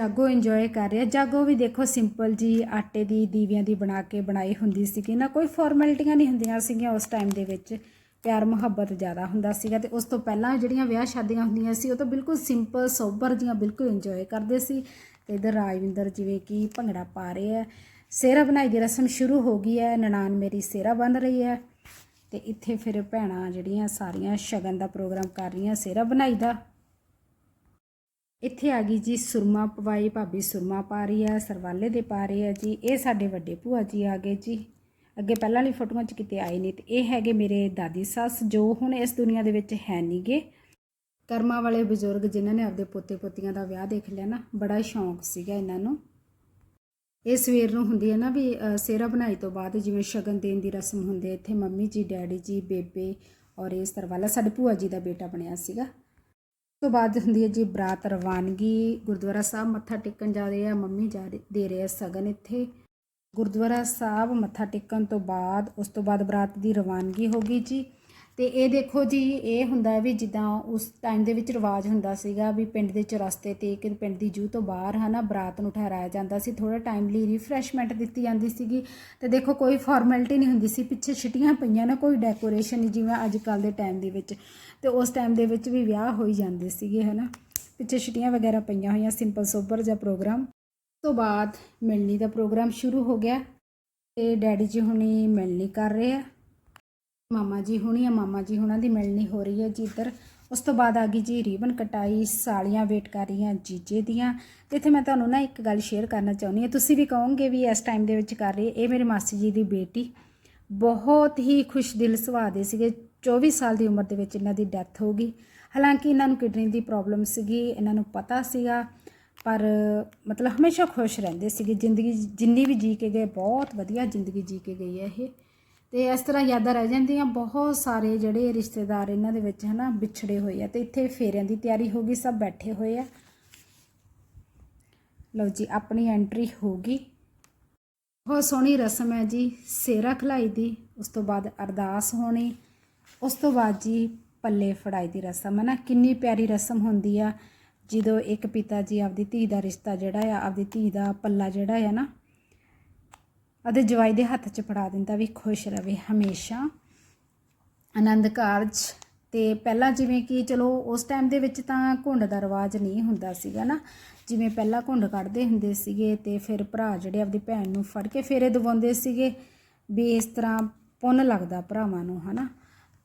ਜਾਗੋ ਇੰਜੋਏ ਕਰ ਰਿਹਾ। ਜਾਗੋ ਵੀ ਦੇਖੋ ਸਿੰਪਲ ਜੀ, ਆਟੇ ਦੀ, ਦੀਵਿਆਂ ਦੀ ਬਣਾ ਕੇ ਬਣਾਈ ਹੁੰਦੀ ਸੀਗੀ। ਨਾ ਕੋਈ ਫਾਰਮੈਲਿਟੀਆਂ ਨਹੀਂ ਹੁੰਦੀਆਂ ਸੀਗੀਆਂ ਉਸ ਟਾਈਮ ਦੇ ਵਿੱਚ। ਪਿਆਰ ਮੁਹੱਬਤ ਜ਼ਿਆਦਾ ਹੁੰਦਾ ਸੀਗਾ ਤੇ ਉਸ ਤੋਂ ਪਹਿਲਾਂ ਜਿਹੜੀਆਂ ਵਿਆਹ ਸ਼ਾਦੀਆਂ ਹੁੰਦੀਆਂ ਸੀ, ਉਹ ਤਾਂ ਬਿਲਕੁਲ ਸਿੰਪਲ ਸੋਬਰ ਜੀਆਂ ਬਿਲਕੁਲ ਇੰਜੋਏ ਕਰਦੇ ਸੀ। ਤੇ ਇਧਰ ਰਾਜਵਿੰਦਰ ਜਿਵੇਂ ਕਿ ਭੰਗੜਾ ਪਾ ਰਹੇ ਆ। ਸਿਹਰਾ ਬਣਾਈ ਦੀ ਰਸਮ ਸ਼ੁਰੂ ਹੋ ਗਈ ਹੈ। ਨਨਾਨ ਮੇਰੀ ਸਿਹਰਾ ਬਣ ਰਹੀ ਹੈ। ਤੇ ਇੱਥੇ ਫਿਰ ਭੈਣਾਂ ਜਿਹੜੀਆਂ ਸਾਰੀਆਂ ਸ਼ਗਨ ਦਾ ਪ੍ਰੋਗਰਾਮ ਕਰ ਰਹੀਆਂ ਸਿਹਰਾ ਬਣਾਈ ਦਾ। ਇੱਥੇ ਆ ਗਈ ਜੀ ਸੁਰਮਾ ਪਵਾਈ ਭਾਬੀ ਸੁਰਮਾ ਪਾ ਰਹੀ ਆ ਸਰਵਾਲੇ ਦੇ ਪਾ ਰਹੇ ਆ ਜੀ। ਇਹ ਸਾਡੇ ਵੱਡੇ ਭੂਆ ਜੀ ਆ ਗਏ ਜੀ। ਅੱਗੇ ਪਹਿਲਾਂ ਵਾਲੀ ਫੋਟੋਆਂ 'ਚ ਕਿਤੇ ਆਏ ਨਹੀਂ ਤੇ ਇਹ ਹੈਗੇ ਮੇਰੇ ਦਾਦੀ ਸੱਸ ਜੋ ਹੁਣ ਇਸ ਦੁਨੀਆ ਦੇ ਵਿੱਚ ਹੈ ਨਹੀਂਗੇ ਕਰਮਾਂ ਵਾਲੇ ਬਜ਼ੁਰਗ ਜਿਨ੍ਹਾਂ ਨੇ ਆਪਦੇ ਪੋਤੇ ਪੋਤੀਆਂ ਦਾ ਵਿਆਹ ਦੇਖ ਲਿਆ ਨਾ ਬੜਾ ਸ਼ੌਂਕ ਸੀਗਾ ਇਹਨਾਂ ਨੂੰ। ਇਹ ਸਵੇਰ ਨੂੰ ਹੁੰਦੀ ਹੈ ਨਾ ਵੀ ਅ, ਸਿਹਰਾ ਬਣਾਈ ਤੋਂ ਬਾਅਦ ਜਿਵੇਂ ਸ਼ਗਨ ਦੇਣ ਦੀ ਰਸਮ ਹੁੰਦੀ ਹੈ ਇੱਥੇ ਮੰਮੀ ਜੀ ਡੈਡੀ ਜੀ ਬੇਬੇ ਔਰ ਇਹ ਸਰਵਾਲਾ ਸਾਡੇ ਭੂਆ ਜੀ ਦਾ ਬੇਟਾ ਬਣਿਆ ਸੀਗਾ। ਤੋਂ ਬਾਅਦ ਹੁੰਦੀ ਹੈ ਜੀ ਬਰਾਤ ਰਵਾਨਗੀ। ਗੁਰਦੁਆਰਾ ਸਾਹਿਬ ਮੱਥਾ ਟੇਕਣ ਜਾ ਰਹੇ ਆ, ਮੰਮੀ ਜਾ ਰਹੇ ਦੇ ਰਹੇ ਆ ਸਗਨ ਇੱਥੇ। ਗੁਰਦੁਆਰਾ ਸਾਹਿਬ ਮੱਥਾ ਟੇਕਣ ਤੋਂ ਬਾਅਦ, ਉਸ ਤੋਂ ਬਾਅਦ ਬਰਾਤ ਦੀ ਰਵਾਨਗੀ ਹੋ ਗਈ ਜੀ। ਤੇ ਇਹ ਦੇਖੋ ਜੀ, ਇਹ ਹੁੰਦਾ ਵੀ ਜਿੱਦਾਂ ਉਸ ਟਾਈਮ ਦੇ ਵਿੱਚ ਰਿਵਾਜ ਹੁੰਦਾ ਸੀਗਾ ਵੀ ਪਿੰਡ ਦੇ ਚੁਰਸਤੇ ਤੇ ਕਿ ਪਿੰਡ ਦੀ ਜੂਹ ਤੋਂ ਬਾਹਰ ਹਨਾ ਬਰਾਤ ਨੂੰ ਠਹਿਰਾਇਆ ਜਾਂਦਾ ਸੀ। ਥੋੜਾ ਟਾਈਮਲੀ ਰਿਫਰੈਸ਼ਮੈਂਟ ਦਿੱਤੀ ਜਾਂਦੀ ਸੀਗੀ। ਤੇ ਦੇਖੋ ਕੋਈ ਫਾਰਮੈਲਿਟੀ ਨਹੀਂ ਹੁੰਦੀ ਸੀ, ਪਿੱਛੇ ਛਿਟੀਆਂ ਪਈਆਂ ਨਾ, ਕੋਈ ਡੈਕੋਰੇਸ਼ਨ ਨਹੀਂ ਜਿਵੇਂ ਅੱਜ ਕੱਲ ਦੇ ਟਾਈਮ ਦੇ ਵਿੱਚ। ਤੇ ਉਸ ਟਾਈਮ ਦੇ ਵਿੱਚ ਵੀ ਵਿਆਹ ਹੋਈ ਜਾਂਦੇ ਸੀਗੇ, ਹਨਾ? ਪਿੱਛੇ ਛੁੱਟੀਆਂ ਵਗੈਰਾ ਪਈਆਂ ਹੋਈਆਂ ਸਿੰਪਲ ਸੋਬਰ ਜਿਹਾ ਪ੍ਰੋਗਰਾਮ ਤੋਂ ਬਾਅਦ ਮਿਲਣੀ ਦਾ ਪ੍ਰੋਗਰਾਮ ਸ਼ੁਰੂ ਹੋ ਗਿਆ ਤੇ ਡੈਡੀ ਜੀ ਹੁਣੀ ਮਿਲਣੀ ਕਰ ਰਹੇ ਆ। ਮਾਮਾ ਜੀ ਹੁਣੀ ਆ, ਮਾਮਾ ਜੀ ਹੁਣਾਂ ਦੀ ਮਿਲਣੀ ਹੋ ਰਹੀ ਹੈ ਜੀ ਇੱਧਰ ਉਸ ਤੋਂ ਬਾਅਦ ਆ ਗਈ ਜੀ ਰੀਬਨ ਕਟਾਈ, ਸਾਲੀਆਂ ਵੇਟ ਕਰ ਰਹੀਆਂ ਜੀਜੇ ਦੀਆਂ। ਤੇ ਇੱਥੇ ਮੈਂ ਤੁਹਾਨੂੰ ਨਾ ਇੱਕ ਗੱਲ ਸ਼ੇਅਰ ਕਰਨਾ ਚਾਹੁੰਦੀ ਹਾਂ। ਤੁਸੀਂ ਵੀ ਕਹੋਗੇ ਵੀ ਇਸ ਟਾਈਮ ਦੇ ਵਿੱਚ ਕਰ ਰਹੇ ਇਹ ਮੇਰੇ ਮਾਸੀ ਜੀ ਦੀ ਬੇਟੀ। ਬਹੁਤ ਹੀ ਖੁਸ਼ ਦਿਲ ਸੁਭਾਅ ਦੇ ਸੀਗੇ। 24 ਸਾਲ ਦੀ ਉਮਰ ਦੇ ਵਿੱਚ ਇਹਨਾਂ ਦੀ ਡੈਥ ਹੋ ਗਈ। ਹਾਲਾਂਕਿ ਇਹਨਾਂ ਨੂੰ ਕਿਡਨੀ ਦੀ ਪ੍ਰੋਬਲਮ ਸੀਗੀ, ਇਹਨਾਂ ਨੂੰ ਪਤਾ ਸੀਗਾ, ਪਰ ਮਤਲਬ ਹਮੇਸ਼ਾ ਖੁਸ਼ ਰਹਿੰਦੇ ਸੀਗੇ। ਜ਼ਿੰਦਗੀ ਜਿੰਨੀ ਵੀ ਜੀ ਕੇ ਗਏ, ਬਹੁਤ ਵਧੀਆ ਜ਼ਿੰਦਗੀ ਜੀ ਕੇ ਗਈ ਹੈ ਇਹ। ਤੇ ਇਸ ਤਰ੍ਹਾਂ ਯਾਦਾਂ ਰਹਿ ਜਾਂਦੀਆਂ। ਬਹੁਤ ਸਾਰੇ ਜਿਹੜੇ ਰਿਸ਼ਤੇਦਾਰ ਇਹਨਾਂ ਦੇ ਵਿੱਚ ਹਨਾ ਵਿਛੜੇ ਹੋਏ ਆ ਤੇ ਇੱਥੇ ਫੇਰਿਆਂ ਦੀ ਤਿਆਰੀ ਹੋ ਗਈ, ਸਭ ਬੈਠੇ ਹੋਏ ਆ। ਲਓ ਜੀ, ਆਪਣੀ ਐਂਟਰੀ ਹੋ ਗਈ। ਬਹੁਤ ਸੋਹਣੀ ਰਸਮ ਹੈ ਜੀ, ਸੇਰਾ ਖਲਾਈ ਦੀ, ਉਸ ਤੋਂ ਬਾਅਦ ਅਰਦਾਸ ਹੋਣੀ। ਉਸ ਤੋਂ ਬਾਅਦ ਜੀ ਪੱਲੇ ਫੜਾਈ ਦੀ ਰਸਮ ਹੈ ਨਾ ਕਿੰਨੀ ਪਿਆਰੀ ਰਸਮ ਹੁੰਦੀ ਆ। ਜਦੋਂ ਇੱਕ ਪਿਤਾ ਜੀ ਆਪਦੀ ਧੀ ਦਾ ਰਿਸ਼ਤਾ ਜਿਹੜਾ ਆ, ਆਪਦੀ ਧੀ ਦਾ ਪੱਲਾ ਜਿਹੜਾ ਆ ਨਾ ਅਤੇ ਜਵਾਈ ਦੇ ਹੱਥ 'ਚ ਫੜਾ ਦਿੰਦਾ ਵੀ ਖੁਸ਼ ਰਵੇ ਹਮੇਸ਼ਾ। ਆਨੰਦ ਕਾਰਜ ਤੇ ਪਹਿਲਾਂ ਜਿਵੇਂ ਕਿ ਚਲੋ ਉਸ ਟਾਈਮ ਦੇ ਵਿੱਚ ਤਾਂ ਘੁੰਡ ਦਾ ਰਿਵਾਜ ਨਹੀਂ ਹੁੰਦਾ ਸੀਗਾ ਨਾ। ਜਿਵੇਂ ਪਹਿਲਾਂ ਘੁੰਡ ਕੱਢਦੇ ਹੁੰਦੇ ਸੀਗੇ ਤੇ ਫਿਰ ਭਰਾ ਜਿਹੜੇ ਆਪਦੀ ਭੈਣ ਨੂੰ ਫੜ ਕੇ ਫੇਰੇ ਦਵਾਉਂਦੇ ਸੀਗੇ, ਵੀ ਇਸ ਤਰ੍ਹਾਂ ਪੁੰਨ ਲੱਗਦਾ ਭਰਾਵਾਂ ਨੂੰ, ਹਨਾ?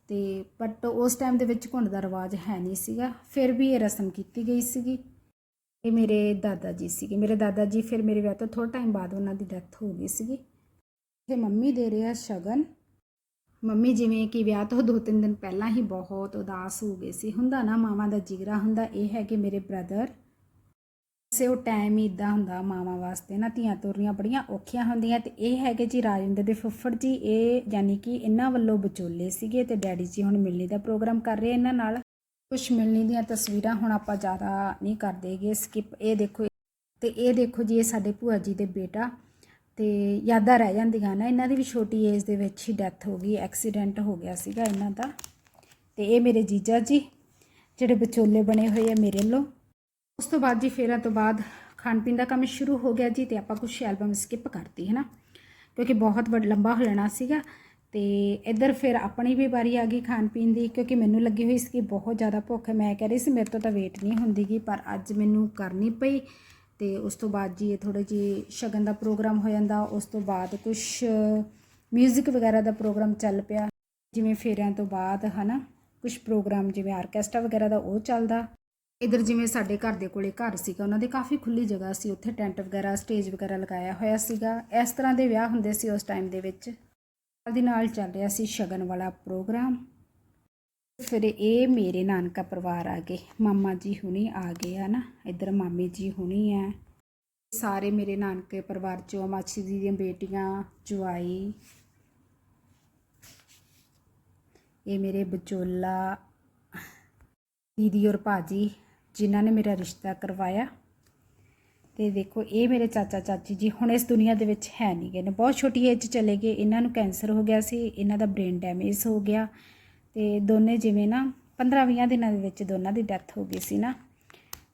ਤੇ ਬਟ ਉਸ ਟਾਈਮ ਦੇ ਵਿੱਚ ਘੁੰਡ ਦਾ ਰਿਵਾਜ ਹੈ ਨਹੀਂ ਸੀਗਾ। ਫਿਰ ਵੀ ਇਹ ਰਸਮ ਕੀਤੀ ਗਈ ਸੀਗੀ। ਇਹ ਮੇਰੇ ਦਾਦਾ ਜੀ ਸੀਗੇ। ਮੇਰੇ ਦਾਦਾ ਜੀ ਫਿਰ ਮੇਰੇ ਵਿਆਹ ਤੋਂ ਥੋੜਾ ਟਾਈਮ ਬਾਅਦ ਉਹਨਾਂ ਦੀ ਡੈਥ ਹੋ ਗਈ ਸੀਗੀ। ਤੇ ਮੰਮੀ ਦੇ ਰਿਹਾ ਸ਼ਗਨ। ਮੰਮੀ ਜਿਵੇਂ ਕਿ ਵਿਆਹ ਤੋਂ ਦੋ ਤਿੰਨ ਦਿਨ ਪਹਿਲਾਂ ਹੀ ਬਹੁਤ ਉਦਾਸ ਹੋ ਗਏ ਸੀ। ਹੁੰਦਾ ਨਾ ਮਾਵਾਂ ਦਾ ਜਿਗਰਾ ਹੁੰਦਾ, ਇਹ ਹੈ ਕਿ ਮੇਰੇ ਬ੍ਰਦਰ ਸੇ ਉਹ ਟਾਈਮ ਹੀ ਇਦਾਂ ਹੁੰਦਾ ਮਾਵਾਂ ਵਾਸਤੇ ਨਾ, ਧੀਆਂ ਤੋਰੀਆਂ ਬੜੀਆਂ ਔਖੀਆਂ ਹੁੰਦੀਆਂ ਤੇ ਇਹ ਹੈਗੇ ਜੀ ਰਾਜਿੰਦਰ ਦੇ ਫੁੱਫੜ ਜੀ, ਇਹ ਯਾਨੀ ਕਿ ਇਹਨਾਂ ਵੱਲੋਂ ਵਿਚੋਲੇ ਸੀਗੇ ਤੇ ਡੈਡੀ ਜੀ ਹੁਣ ਮਿਲਣੀ ਦਾ ਪ੍ਰੋਗਰਾਮ ਕਰ ਰਹੇ ਇਹਨਾਂ ਨਾਲ। ਕੁਛ ਮਿਲਣੀ ਦੀਆਂ ਤਸਵੀਰਾਂ ਹੁਣ ਆਪਾਂ ਜ਼ਿਆਦਾ ਨਹੀਂ ਕਰਦੇਗੇ ਸਕਿਪ ਇਹ ਦੇਖੋ ਤੇ ਇਹ ਦੇਖੋ ਜੀ ਇਹ ਸਾਡੇ ਭੂਆ ਜੀ ਦੇ ਬੇਟਾ ਤੇ ਯਾਦਾਂ ਰਹਿ ਜਾਂਦੀਆਂ ਨਾ, ਇਹਨਾਂ ਦੀ ਵੀ ਛੋਟੀ ਏਜ ਦੇ ਵਿੱਚ ਹੀ ਡੈਥ ਹੋ ਗਈ ਐਕਸੀਡੈਂਟ ਹੋ ਗਿਆ ਸੀਗਾ ਇਹਨਾਂ ਦਾ। ਤੇ ਇਹ ਮੇਰੇ ਜੀਜਾ ਜੀ, ਜਿਹੜੇ ਵਿਚੋਲੇ ਬਣੇ ਹੋਏ ਆ ਮੇਰੇ ਵੱਲੋਂ। ਉਸ ਤੋਂ ਬਾਅਦ ਜੀ ਫੇਰਾਂ ਤੋਂ ਬਾਅਦ ਖਾਣ ਪੀਣ ਦਾ ਕੰਮ ਸ਼ੁਰੂ ਹੋ ਗਿਆ ਜੀ ਤੇ ਆਪਾਂ ਕੁਝ ਐਲਬਮ ਸਕਿਪ ਕਰਤੀ ਹੈ ਨਾ ਕਿਉਂਕਿ ਬਹੁਤ ਵੱਡ, ਲੰਬਾ ਹੋ ਜਾਣਾ ਸੀਗਾ ਤੇ ਇੱਧਰ ਫਿਰ ਆਪਣੀ ਵੀ ਵਾਰੀ ਆ ਗਈ ਖਾਣ ਪੀਣ ਦੀ, ਕਿਉਂਕਿ ਮੈਨੂੰ ਲੱਗੀ ਹੋਈ ਸੀ ਕਿ ਬਹੁਤ ਜ਼ਿਆਦਾ ਭੁੱਖ। ਹੈ ਮੈਂ ਕਹਿ ਰਹੀ ਸੀ ਮੇਰੇ ਤੋਂ ਤਾਂ ਵੇਟ ਨਹੀਂ ਹੁੰਦੀਗੀ ਪਰ ਅੱਜ ਮੈਨੂੰ ਕਰਨੀ ਪਈ ਤੇ ਉਸ ਤੋਂ ਬਾਅਦ ਜੀ ਇਹ ਥੋੜੇ ਜੀ ਸ਼ਗਨ ਦਾ ਪ੍ਰੋਗਰਾਮ ਹੋ ਜਾਂਦਾ। ਉਸ ਤੋਂ ਬਾਅਦ ਕੁਝ 뮤직 ਵਗੈਰਾ ਦਾ ਪ੍ਰੋਗਰਾਮ ਚੱਲ ਪਿਆ। ਜਿਵੇਂ ਫੇਰਿਆਂ ਤੋਂ ਬਾਅਦ, ਹਨਾ? ਕੁਝ ਪ੍ਰੋਗਰਾਮ ਜਿਵੇਂ ਆਰਕੈਸਟਰਾ ਵਗੈਰਾ ਦਾ ਉਹ ਚੱਲਦਾ। ਇਧਰ ਜਿਵੇਂ ਸਾਡੇ ਘਰ ਦੇ ਕੋਲੇ ਘਰ ਸੀਗਾ, ਉਹਨਾਂ ਦੇ ਕਾਫੀ ਖੁੱਲੀ ਜਗ੍ਹਾ ਸੀ, ਉੱਥੇ ਟੈਂਟ ਵਗੈਰਾ, ਸਟੇਜ ਵਗੈਰਾ ਲਗਾਇਆ ਹੋਇਆ ਸੀਗਾ। ਇਸ ਤਰ੍ਹਾਂ ਦੇ ਵਿਆਹ ਹੁੰਦੇ ਸੀ ਉਸ ਟਾਈਮ ਦੇ ਵਿੱਚ। ਨਾਲ ਦੀ ਨਾਲ ਚੱਲ ਰਿਹਾ ਸੀ ਸ਼ਗਨ ਵਾਲਾ ਪ੍ਰੋਗਰਾਮ। ਫਿਰ ਇਹ ਮੇਰੇ ਨਾਨਕਾ ਪਰਿਵਾਰ ਆ ਗਏ। ਮਾਮਾ ਜੀ ਹੁਣੀ ਆ ਗਏ ਆ ਨਾ, ਇਧਰ ਮਾਮੀ ਜੀ ਹੁਣੀ ਆ। ਸਾਰੇ ਮੇਰੇ ਨਾਨਕੇ ਪਰਿਵਾਰ ਚੋਂ ਮਾਛੀ ਜੀ ਦੀਆਂ ਬੇਟੀਆਂ ਜੁਆਈ ਇਹ ਮੇਰੇ ਵਿਚੋਲਾ ਦੀਦੀ ਔਰ ਭਾਜੀ ਜਿਨ੍ਹਾਂ ਨੇ ਮੇਰਾ ਰਿਸ਼ਤਾ ਕਰਵਾਇਆ। ਤੇ ਦੇਖੋ, ਇਹ ਮੇਰੇ ਚਾਚਾ ਚਾਚੀ ਜੀ ਹੁਣ ਇਸ ਦੁਨੀਆ ਦੇ ਵਿੱਚ ਹੈ ਨਹੀਂ ਗਏ ਨੇ ਬਹੁਤ ਛੋਟੀ ਏਜ 'ਚ ਚਲੇ ਗਏ। ਇਹਨਾਂ ਨੂੰ ਕੈਂਸਰ ਹੋ ਗਿਆ ਸੀ, ਇਹਨਾਂ ਦਾ ਬ੍ਰੇਨ ਡੈਮੇਜ ਹੋ ਗਿਆ ਤੇ ਦੋਨੇ ਜਿਵੇਂ ਨਾ 15-20 ਦਿਨਾਂ ਦੇ ਵਿੱਚ ਦੋਨਾਂ ਦੀ ਡੈਥ ਹੋ ਗਈ ਸੀ ਨਾ।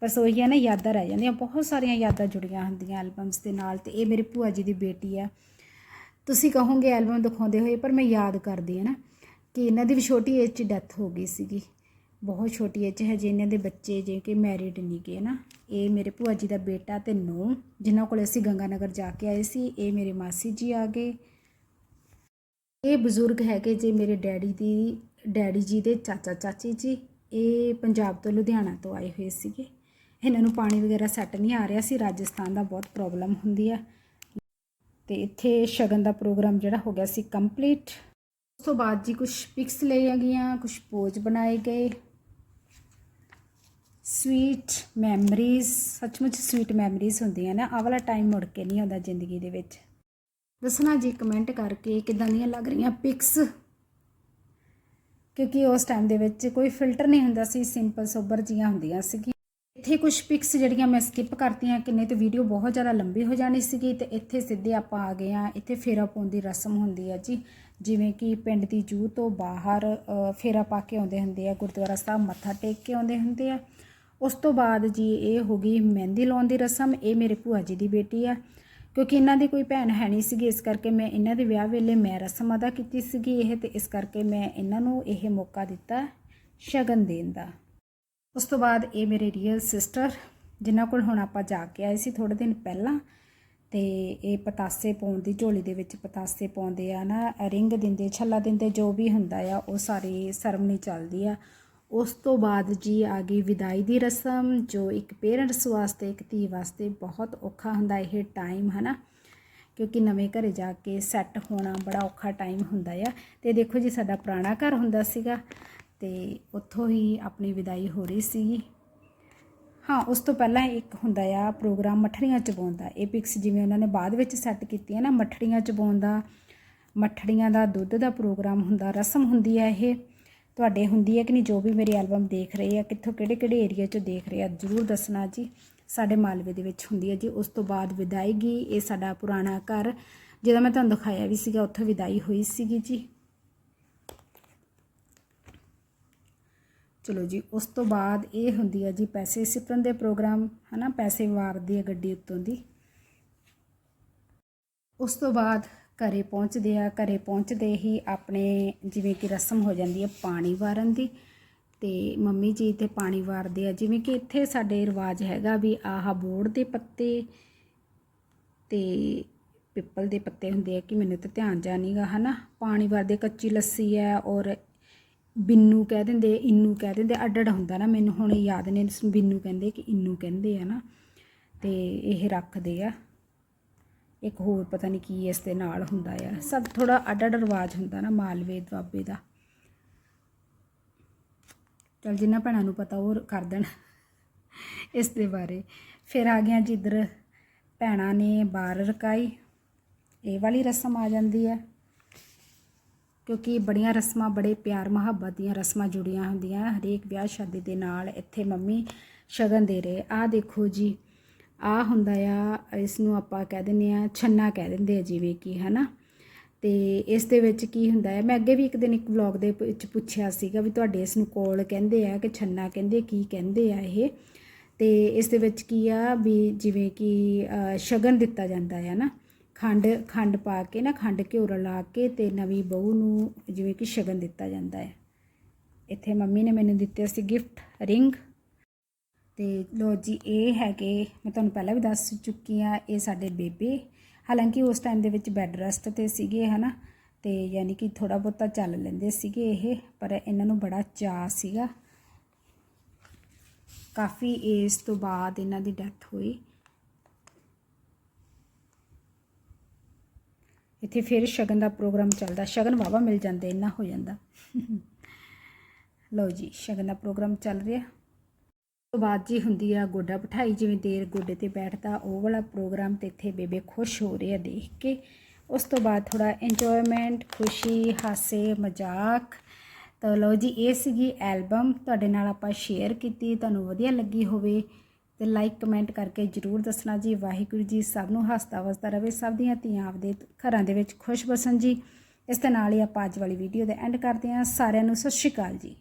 ਬਸ ਉਹੀ ਹੈ ਨਾ, ਯਾਦਾਂ ਰਹਿ ਜਾਂਦੀਆਂ। ਬਹੁਤ ਸਾਰੀਆਂ ਯਾਦਾਂ ਜੁੜੀਆਂ ਹੁੰਦੀਆਂ ਐਲਬਮਸ ਦੇ ਨਾਲ ਤੇ ਇਹ ਮੇਰੇ ਭੂਆ ਜੀ ਦੀ ਬੇਟੀ ਆ। ਤੁਸੀਂ ਕਹੋਗੇ ਐਲਬਮ ਦਿਖਾਉਂਦੇ ਹੋਏ, ਪਰ ਮੈਂ ਯਾਦ ਕਰਦੀ ਹਾਂ ਨਾ ਕਿ ਇਹਨਾਂ ਦੀ ਵੀ ਛੋਟੀ ਏਜ 'ਚ ਡੈਥ ਹੋ ਗਈ ਸੀਗੀ। ਬਹੁਤ ਛੋਟੀ ਏਜ 'ਚ ਹਜੇ ਇਹਨਾਂ ਦੇ ਬੱਚੇ ਜੇ ਕਿ ਮੈਰਿਡ ਨਹੀਂ ਗਏ ਨਾ, ਇਹ ਮੇਰੇ ਭੂਆ ਜੀ ਦਾ ਬੇਟਾ ਤੇ ਨੂੰਹ, ਜਿਨ੍ਹਾਂ ਕੋਲ ਅਸੀਂ ਗੰਗਾਨਗਰ ਜਾ ਕੇ ਆਏ ਸੀ, ਇਹ ਮੇਰੇ ਮਾਸੀ ਜੀ ਆ ਗਏ। ਇਹ ਬਜ਼ੁਰਗ ਹੈਗੇ ਜੇ ਮੇਰੇ ਡੈਡੀ ਦੀ, ਡੈਡੀ ਜੀ ਦੇ ਚਾਚਾ ਚਾਚੀ ਜੀ, ਇਹ ਪੰਜਾਬ ਤੋਂ ਲੁਧਿਆਣਾ ਤੋਂ ਆਏ ਹੋਏ ਸੀਗੇ। ਇਹਨਾਂ ਨੂੰ ਪਾਣੀ ਵਗੈਰਾ ਸੈੱਟ ਨਹੀਂ ਆ ਰਿਹਾ ਸੀ, ਰਾਜਸਥਾਨ ਦਾ ਬਹੁਤ ਪ੍ਰੋਬਲਮ ਹੁੰਦੀ ਆ। ਤੇ ਇੱਥੇ ਸ਼ਗਨ ਦਾ ਪ੍ਰੋਗਰਾਮ ਜਿਹੜਾ ਹੋ ਗਿਆ ਸੀ ਕੰਪਲੀਟ ਉਸ ਤੋਂ ਬਾਅਦ ਜੀ ਕੁਝ ਪਿਕਸ ਲਈਆਂ ਗਈਆਂ ਕੁਝ ਪੋਜ਼ ਬਣਾਏ ਗਏ। ਸਵੀਟ ਮੈਮਰੀਜ਼ ਸੱਚਮੁੱਚ ਸਵੀਟ ਮੈਮਰੀਜ਼ ਹੁੰਦੀਆਂ ਨਾ, ਆਹ ਵਾਲਾ ਟਾਈਮ ਮੁੜ ਕੇ ਨਹੀਂ ਆਉਂਦਾ ਜ਼ਿੰਦਗੀ ਦੇ ਵਿੱਚ। ਦੱਸਣਾ ਜੀ ਕਮੈਂਟ ਕਰਕੇ ਕਿਦਾਂ ਦੀਆਂ ਲੱਗ ਰਹੀਆਂ ਪਿਕਸ ਕਿਉਂਕਿ ਉਸ ਟਾਈਮ ਦੇ ਵਿੱਚ ਕੋਈ ਫਿਲਟਰ ਨਹੀਂ ਹੁੰਦਾ ਸੀ ਸਿੰਪਲ ਸੋਬਰ ਜੀਆਂ ਹੁੰਦੀਆਂ ਸੀਗੀਆਂ। ਇੱਥੇ ਕੁਝ ਪਿਕਸ ਜਿਹੜੀਆਂ ਮੈਂ ਸਕਿਪ ਕਰਤੀਆਂ, ਕਿੰਨੇ ਤੇ ਵੀਡੀਓ ਬਹੁਤ ਜ਼ਿਆਦਾ ਲੰਬੀ ਹੋ ਜਾਣੀ ਸੀਗੀ ਤੇ ਇੱਥੇ ਸਿੱਧੇ ਆਪਾਂ ਆ ਗਏ ਆ ਇੱਥੇ ਫੇਰਾ ਪਾਉਣ ਦੀ ਰਸਮ ਹੁੰਦੀ ਆ ਜੀ। ਜਿਵੇਂ ਕਿ ਪਿੰਡ ਦੀ ਜੂਹ ਤੋਂ ਬਾਹਰ ਫੇਰਾ ਪਾ ਕੇ ਆਉਂਦੇ ਹੁੰਦੇ ਆ, ਗੁਰਦੁਆਰਾ ਸਾਹਿਬ ਮੱਥਾ ਟੇਕ ਕੇ ਆਉਂਦੇ ਹੁੰਦੇ ਆ। ਉਸ ਤੋਂ ਬਾਅਦ ਜੀ ਇਹ ਹੋ ਗਈ ਮਹਿੰਦੀ ਲਾਉਣ ਦੀ ਰਸਮ, ਇਹ ਮੇਰੇ ਭੂਆ ਜੀ ਦੀ ਬੇਟੀ ਆ। ਕਿਉਂਕਿ ਇਹਨਾਂ ਦੀ ਕੋਈ ਭੈਣ ਹੈ ਨਹੀਂ ਸੀਗੀ, ਇਸ ਕਰਕੇ ਮੈਂ ਇਹਨਾਂ ਦੇ ਵਿਆਹ ਵੇਲੇ ਮੈਂ ਰਸਮ ਅਦਾ ਕੀਤੀ ਸੀਗੀ ਇਹ ਤੇ ਇਸ ਕਰਕੇ ਮੈਂ ਇਹਨਾਂ ਨੂੰ ਇਹ ਮੌਕਾ ਦਿੱਤਾ ਸ਼ਗਨ ਦੇਣ ਦਾ। ਉਸ ਤੋਂ ਬਾਅਦ ਇਹ ਮੇਰੇ ਰੀਅਲ ਸਿਸਟਰ ਜਿਨ੍ਹਾਂ ਕੋਲ ਹੁਣ ਆਪਾਂ ਜਾ ਕੇ ਆਏ ਸੀ ਥੋੜੇ ਦਿਨ ਪਹਿਲਾਂ, ਤੇ ਇਹ ਪਤਾਸੇ ਪਾਉਣ ਦੀ ਝੋਲੀ ਦੇ ਵਿੱਚ ਪਤਾਸੇ ਪਾਉਂਦੇ ਆ ਨਾ ਰਿੰਗ ਦਿੰਦੇ, ਛੱਲਾ ਦਿੰਦੇ, ਜੋ ਵੀ ਹੁੰਦਾ ਆ, ਉਹ ਸਾਰੀ ਸਰਮਨੀ ਚੱਲਦੀ ਆ। ਉਸ ਤੋਂ ਬਾਅਦ ਜੀ ਆ ਗਈ ਵਿਦਾਈ ਦੀ ਰਸਮ, ਜੋ ਇੱਕ ਪੇਰੈਂਟਸ ਵਾਸਤੇ, ਇੱਕ ਧੀ ਵਾਸਤੇ ਬਹੁਤ ਔਖਾ ਹੁੰਦਾ, ਇਹ ਟਾਈਮ ਹਨਾ? ਕਿਉਂਕਿ ਨਵੇਂ ਘਰੇ ਜਾ ਕੇ ਸੈੱਟ ਹੋਣਾ ਬੜਾ ਔਖਾ ਟਾਈਮ ਹੁੰਦਾ ਆ। ਤੇ ਦੇਖੋ ਜੀ, ਸਾਡਾ ਪੁਰਾਣਾ ਘਰ ਹੁੰਦਾ ਸੀਗਾ ਤੇ ਉੱਥੋਂ ਹੀ ਆਪਣੀ ਵਿਦਾਈ ਹੋ ਰਹੀ ਸੀਗੀ ਹਾਂ, ਉਸ ਤੋਂ ਪਹਿਲਾਂ ਇੱਕ ਹੁੰਦਾ ਆ ਪ੍ਰੋਗਰਾਮ ਮੱਠੜੀਆਂ ਚਬਾਉਣ ਦਾ ਇਹ ਪਿਕਸ ਜਿਵੇਂ ਉਹਨਾਂ ਨੇ ਬਾਅਦ ਵਿੱਚ ਸੈੱਟ ਕੀਤੀਆਂ ਨਾ, ਮੱਠੜੀਆਂ ਚਬਾਉਣ ਦਾ ਮੱਠੜੀਆਂ ਦਾ ਦੁੱਧ ਦਾ ਪ੍ਰੋਗਰਾਮ ਹੁੰਦਾ, ਰਸਮ ਹੁੰਦੀ ਹੈ ਇਹ। ਤੁਹਾਡੇ ਹੁੰਦੀ ਹੈ ਕਿ ਨਹੀਂ, ਜੋ ਵੀ ਮੇਰੀ ਐਲਬਮ ਦੇਖ ਰਹੇ ਆ, ਕਿੱਥੋਂ ਕਿਹੜੇ ਕਿਹੜੇ ਏਰੀਆ 'ਚੋਂ ਦੇਖ ਰਹੇ ਆ, ਜ਼ਰੂਰ ਦੱਸਣਾ ਜੀ। ਸਾਡੇ ਮਾਲਵੇ ਦੇ ਵਿੱਚ ਹੁੰਦੀ ਹੈ ਜੀ। ਉਸ ਤੋਂ ਬਾਅਦ ਵਿਦਾਇਗੀ ਇਹ ਸਾਡਾ ਪੁਰਾਣਾ ਘਰ, ਜਿਹਦਾ ਮੈਂ ਤੁਹਾਨੂੰ ਦਿਖਾਇਆ ਵੀ ਸੀਗਾ, ਉੱਥੋਂ ਵਿਦਾਈ ਹੋਈ ਸੀਗੀ ਜੀ। ਚਲੋ ਜੀ, ਉਸ ਤੋਂ ਬਾਅਦ ਇਹ ਹੁੰਦੀ ਹੈ ਜੀ, ਪੈਸੇ ਸਿਪਰਨ ਦੇ ਪ੍ਰੋਗਰਾਮ, ਹਨਾ? ਪੈਸੇ ਵਾਰਦੀ ਹੈ ਗੱਡੀ ਉੱਤੋਂ ਦੀ। ਉਸ ਤੋਂ ਬਾਅਦ ਘਰੇ ਪਹੁੰਚਦੇ ਆ, ਘਰੇ ਪਹੁੰਚਦੇ ਹੀ ਆਪਣੇ ਜਿਵੇਂ ਕਿ ਰਸਮ ਹੋ ਜਾਂਦੀ ਹੈ ਪਾਣੀ ਵਾਰਨ ਦੀ ਤੇ ਮੰਮੀ ਜੀ ਤੇ ਪਾਣੀ ਵਾਰਦੇ ਆ। ਜਿਵੇਂ ਕਿ ਇੱਥੇ ਸਾਡੇ ਰਿਵਾਜ ਹੈਗਾ ਵੀ ਆਹ ਬੋੜ ਦੇ ਪੱਤੇ ਤੇ ਪਿੱਪਲ ਦੇ ਪੱਤੇ ਹੁੰਦੇ ਆ ਕਿ ਮੈਨੂੰ ਤਾਂ ਧਿਆਨ ਜਾ ਨਹੀਂਗਾ ਹਨਾ? ਪਾਣੀ ਵਾਰਦੇ, ਕੱਚੀ ਲੱਸੀ ਹੈ ਔਰ ਬਿੰਨੂ ਕਹਿ ਦਿੰਦੇ, ਇੰਨੂ ਕਹਿ ਦਿੰਦੇ ਅੱਡ ਅੱਡ ਹੁੰਦਾ ਨਾ ਮੈਨੂੰ, ਹੁਣ ਯਾਦ ਨੇ ਇਸ ਬਿੰਨੂ ਕਹਿੰਦੇ ਕਿ ਇੰਨੂ ਕਹਿੰਦੇ ਆ ਨਾ, ਤੇ ਇਹ ਰੱਖਦੇ ਆ। ਇੱਕ ਹੋਰ ਪਤਾ ਨਹੀਂ ਕੀ ਇਸ ਦੇ ਨਾਲ ਹੁੰਦਾ ਆ। ਸਭ ਥੋੜਾ ਅੱਡ ਅੱਡ ਰਿਵਾਜ ਹੁੰਦਾ ਨਾ ਮਾਲਵੇ, ਦੁਆਬੇ ਦਾ। ਚਲ ਜਿੰਨਾ ਭੈਣਾਂ ਨੂੰ ਪਤਾ, ਉਹ ਕਰ ਦੇਣ ਇਸ ਦੇ ਬਾਰੇ। ਫਿਰ ਆ ਗਿਆ ਜਿੱਧਰ ਭੈਣਾਂ ਨੇ ਬਾਰ ਰਕਾਈ। ਇਹ ਵਾਲੀ ਰਸਮ ਆ ਜਾਂਦੀ ਹੈ ਕਿਉਂਕਿ ਬੜੀਆਂ ਰਸਮਾਂ, ਬੜੇ ਪਿਆਰ, ਮੁਹੱਬਤ ਦੀਆਂ ਰਸਮਾਂ ਜੁੜੀਆਂ ਹੁੰਦੀਆਂ ਹਰੇਕ ਵਿਆਹ ਸ਼ਾਦੀ ਦੇ ਨਾਲ ਇੱਥੇ ਮੰਮੀ ਸ਼ਗਨ ਦੇ ਰਹੇ। ਆਹ ਦੇਖੋ ਜੀ ਆਹ ਹੁੰਦਾ ਆ ਇਸ ਨੂੰ ਆਪਾਂ ਕਹਿ ਦਿੰਦੇ ਆ, ਛੰਨਾ ਕਹਿ ਦਿੰਦੇ ਆ ਜਿਵੇਂ ਕਿ, ਹਨਾ? ਤੇ ਇਸ ਦੇ ਵਿੱਚ ਕੀ ਹੁੰਦਾ ਹੈ ਮੈਂ ਅੱਗੇ ਵੀ ਇੱਕ ਦਿਨ ਇੱਕ ਵਲੌਗ ਦੇ ਵਿੱਚ ਪੁੱਛਿਆ ਸੀਗਾ ਵੀ ਤੁਹਾਡੇ ਇਸ ਨੂੰ ਕੋਲ ਕਹਿੰਦੇ ਆ ਕਿ ਛੰਨਾ ਕਹਿੰਦੇ ਕੀ ਕਹਿੰਦੇ ਆ ਇਹ? ਤੇ ਇਸ ਦੇ ਵਿੱਚ ਕੀ ਆ ਵੀ ਜਿਵੇਂ ਕਿ ਸ਼ਗਨ ਦਿੱਤਾ ਜਾਂਦਾ ਹੈ ਨਾ ਖੰਡ ਖੰਡ ਪਾ ਕੇ ਨਾ, ਖੰਡ ਘਿਓ ਲਾ ਕੇ ਤੇ ਨਵੀਂ ਬਹੂ ਨੂੰ ਜਿਵੇਂ ਕਿ ਸ਼ਗਨ ਦਿੱਤਾ ਜਾਂਦਾ ਹੈ ਇੱਥੇ ਮੰਮੀ ਨੇ ਮੈਨੂੰ ਦਿੱਤੇ ਸੀ ਗਿਫਟ, ਰਿੰਗ। ਤੇ ਲੋ ਜੀ, ਇਹ ਹੈਗੇ, ਮੈਂ ਤੁਹਾਨੂੰ ਪਹਿਲਾਂ ਵੀ ਦੱਸ ਚੁੱਕੀ ਆ ਇਹ ਸਾਡੇ ਬੇਬੇ। ਹਾਲਾਂਕਿ ਉਸ ਟਾਈਮ ਦੇ ਵਿੱਚ ਬੈੱਡ ਰੈਸਟ ਤੇ ਸੀਗੇ, ਹਨਾ? ਤੇ ਯਾਨੀ ਕਿ ਥੋੜਾ ਬਹੁਤਾ ਚੱਲ ਲੈਂਦੇ ਸੀਗੇ ਇਹ, ਪਰ ਇਹਨਾਂ ਨੂੰ ਬੜਾ ਚਾਅ ਸੀਗਾ। ਕਾਫੀ ਏਜ ਤੋਂ ਬਾਅਦ ਇਹਨਾਂ ਦੀ ਡੈਥ ਹੋਈ। ਇੱਥੇ ਫਿਰ ਸ਼ਗਨ ਦਾ ਪ੍ਰੋਗਰਾਮ ਚੱਲਦਾ। ਸ਼ਗਨ ਵਾਵਾ ਮਿਲ ਜਾਂਦੇ, ਇੰਨਾ ਹੋ ਜਾਂਦਾ। ਲਓ ਜੀ, ਸ਼ਗਨ ਦਾ ਪ੍ਰੋਗਰਾਮ ਚੱਲ ਰਿਹਾ। ਤੋਂ ਬਾਅਦ ਜੀ ਹੁੰਦੀ ਆ ਗੋਡਾ ਬਿਠਾਈ, ਜਿਵੇਂ ਦੇਰ ਗੋਡੇ ਤੇ ਬੈਠਦਾ, ਉਹ ਵਾਲਾ ਪ੍ਰੋਗਰਾਮ ਤੇ ਇੱਥੇ ਬੇਬੇ ਖੁਸ਼ ਹੋ ਰਹੇ ਆ ਦੇਖ ਕੇ। ਉਸ ਤੋਂ ਬਾਅਦ ਥੋੜਾ ਇੰਜੋਇਮੈਂਟ ਖੁਸ਼ੀ, ਹਾਸੇ, ਮਜ਼ਾਕ। ਤਾਂ ਲਓ ਜੀ, ਇਹ ਸੀਗੀ ਐਲਬਮ ਤੁਹਾਡੇ ਨਾਲ ਆਪਾਂ ਸ਼ੇਅਰ ਕੀਤੀ, ਤੁਹਾਨੂੰ ਵਧੀਆ ਲੱਗੀ ਹੋਵੇ ਤੇ ਲਾਈਕ ਕਮੈਂਟ ਕਰਕੇ ਜਰੂਰ ਦੱਸਣਾ ਜੀ। ਵਾਹਿਗੁਰੂ ਜੀ ਸਭ ਨੂੰ ਹੱਸਦਾ ਵਸਦਾ ਰਵੇ, ਸਭ ਦੀਆਂ ਧੀਆਂ ਆਪਦੇ ਘਰਾਂ ਦੇ ਵਿੱਚ ਖੁਸ਼ ਵਸਣ ਜੀ। ਇਸ ਦੇ ਨਾਲ ਹੀ ਆਪਾਂ ਅੱਜ ਵਾਲੀ ਵੀਡੀਓ ਦਾ ਐਂਡ ਕਰਦੇ ਹਾਂ। ਸਾਰਿਆਂ ਨੂੰ ਸਤਿ ਸ਼੍ਰੀ ਅਕਾਲ ਜੀ।